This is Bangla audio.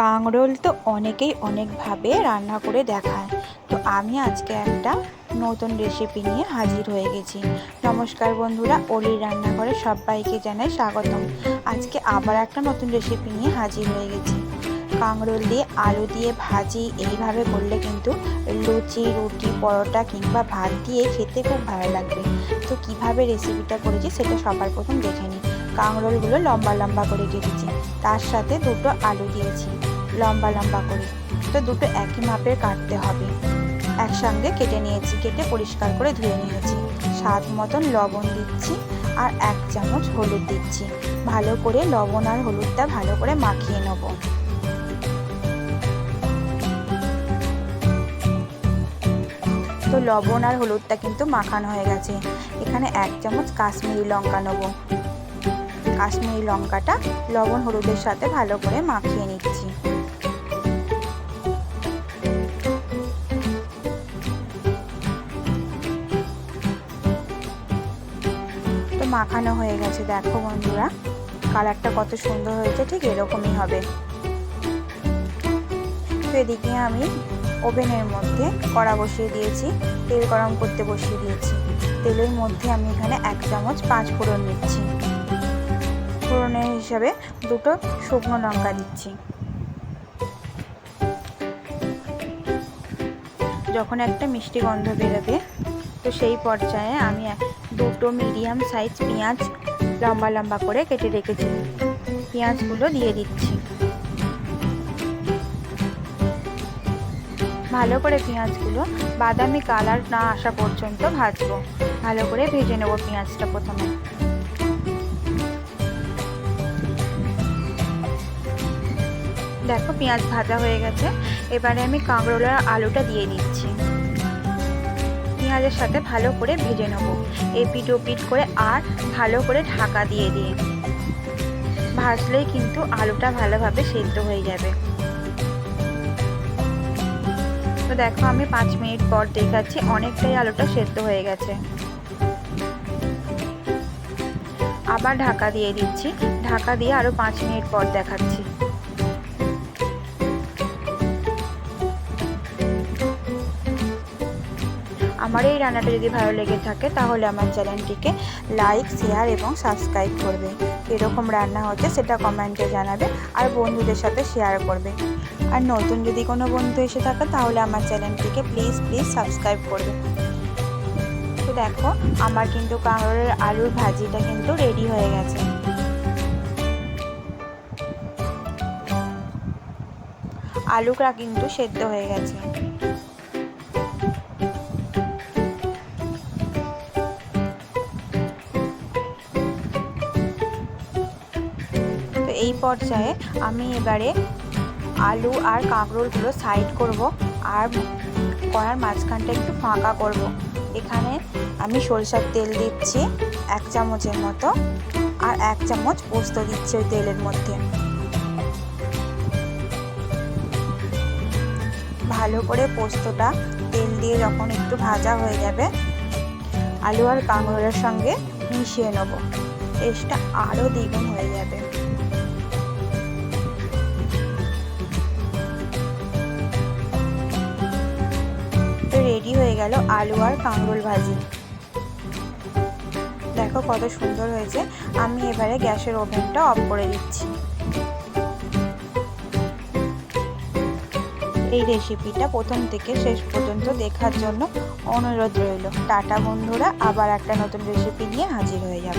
কাঁকরোল তো অনেকেই অনেকভাবে রান্না করে দেখায়। তো আমি আজকে একটা নতুন রেসিপি নিয়ে হাজির হয়ে গেছি। নমস্কার বন্ধুরা, অলির রান্নাঘরে সবাইকে জানাই স্বাগতম। আজকে আবার একটা নতুন রেসিপি নিয়ে হাজির হয়ে গেছি। কাঁকরোল দিয়ে আলু দিয়ে ভাজি, এইভাবে করলে কিন্তু লুচি, রুটি, পরোটা কিংবা ভাত দিয়ে খেতে খুব ভালো লাগবে। তো কীভাবে রেসিপিটা করেছি সেটা সবার প্রথম দেখে নিই। কাঁকরোলগুলো লম্বা লম্বা করে কেটেছি। তার সাথে দুটো আলু দিয়েছি, লম্বা লম্বা করে। তো দুটো একই মাপের কাটতে হবে। একসঙ্গে কেটে নিয়েছি, কেটে পরিষ্কার করে ধুয়ে নিয়েছি। স্বাদ মতন লবণ দিচ্ছি আর এক চামচ হলুদ দিচ্ছি। ভালো করে লবণ আর হলুদটা ভালো করে মাখিয়ে নেব। তো লবণ আর হলুদটা কিন্তু মাখানো হয়ে গেছে। এখানে এক চামচ কাশ্মীরি লঙ্কা নেব। কাশ্মীরি লঙ্কাটা লবণ হলুদের সাথে ভালো করে মাখিয়ে নিচ্ছি। তো মাখানো হয়ে গেছে, দেখো বন্ধুরা। কালারটা কত সুন্দর হয়েছে, ঠিক এরকমই হবে। তো এদিকে আমি ওভেনের মধ্যে কড়া বসিয়ে দিয়েছি, তেল গরম করতে বসিয়ে দিয়েছি। তেলের মধ্যে আমি এখানে এক চামচ পাঁচ ফোড়ন নিচ্ছি হিসাবে দুটো শুকনো লঙ্কা দিচ্ছি। যখন একটা মিষ্টি গন্ধ বেরোবে, তো সেই পর্যায়ে আমি দুটো মিডিয়াম সাইজ পেঁয়াজ লম্বা লম্বা করে কেটে রেখেছি। পেঁয়াজগুলো দিয়ে দিচ্ছি। ভালো করে পেঁয়াজগুলো বাদামি কালার না আসা পর্যন্ত ভাজবো। ভালো করে ভেজে নেব পেঁয়াজটা প্রথমে। দেখো, পেঁয়াজ ভাজা হয়ে গেছে। এবারে আমি কাঁকরোলার আলুটা দিয়ে দিচ্ছি। পেঁয়াজের সাথে ভালো করে ভেজে নেব। এপিট ওপিট করে আর ভালো করে ঢাকা দিয়ে দিয়ে ভাজলেই কিন্তু আলুটা ভালোভাবে সেদ্ধ হয়ে যাবে। তো দেখো, আমি পাঁচ মিনিট পর দেখাচ্ছি অনেকটাই আলুটা সেদ্ধ হয়ে গেছে। আবার ঢাকা দিয়ে দিচ্ছি। ঢাকা দিয়ে আরও পাঁচ মিনিট পর দেখাচ্ছি। আমার এই রান্নাটা যদি ভালো লেগে থাকে, তাহলে আমার চ্যানেলটিকে লাইক, শেয়ার এবং সাবস্ক্রাইব করবে। কীরকম রান্না হচ্ছে সেটা কমেন্টে জানাবে আর বন্ধুদের সাথে শেয়ার করবে। আর নতুন যদি কোনো বন্ধু এসে থাকে, তাহলে আমার চ্যানেলটিকে প্লিজ প্লিজ সাবস্ক্রাইব করবে। তো দেখো, আমার কিন্তু কাঁকড়ের আলুর ভাজিটা কিন্তু রেডি হয়ে গেছে। আলুটা কিন্তু সেদ্ধ হয়ে গেছে। এই পর্যায়ে আমি এবারে আলু আর কাঁকরোলগুলো সাইড করব আর কড়ার মাঝখানটা একটু ফাঁকা করব। এখানে আমি সরিষার তেল দিচ্ছি এক চামচের মতো আর এক চামচ পোস্ত দিচ্ছি ওই তেলের মধ্যে। ভালো করে পোস্তটা তেল দিয়ে যখন একটু ভাজা হয়ে যাবে, আলু আর কাঁকরোলের সঙ্গে মিশিয়ে নেব। টেস্টটা আরও দ্বিগুণ হয়ে যাবে। গেল আলু আর কাঁকরোল ভাজি। দেখো কত সুন্দর হয়েছে। আমি এবারে গ্যাসের ওভেনটা অফ করে দিচ্ছি। এই রেসিপিটা প্রথম থেকে শেষ পর্যন্ত দেখার জন্য অনুরোধ রইল। টাটা বন্ধুরা, আবার একটা নতুন রেসিপি নিয়ে হাজির হয়ে যাব।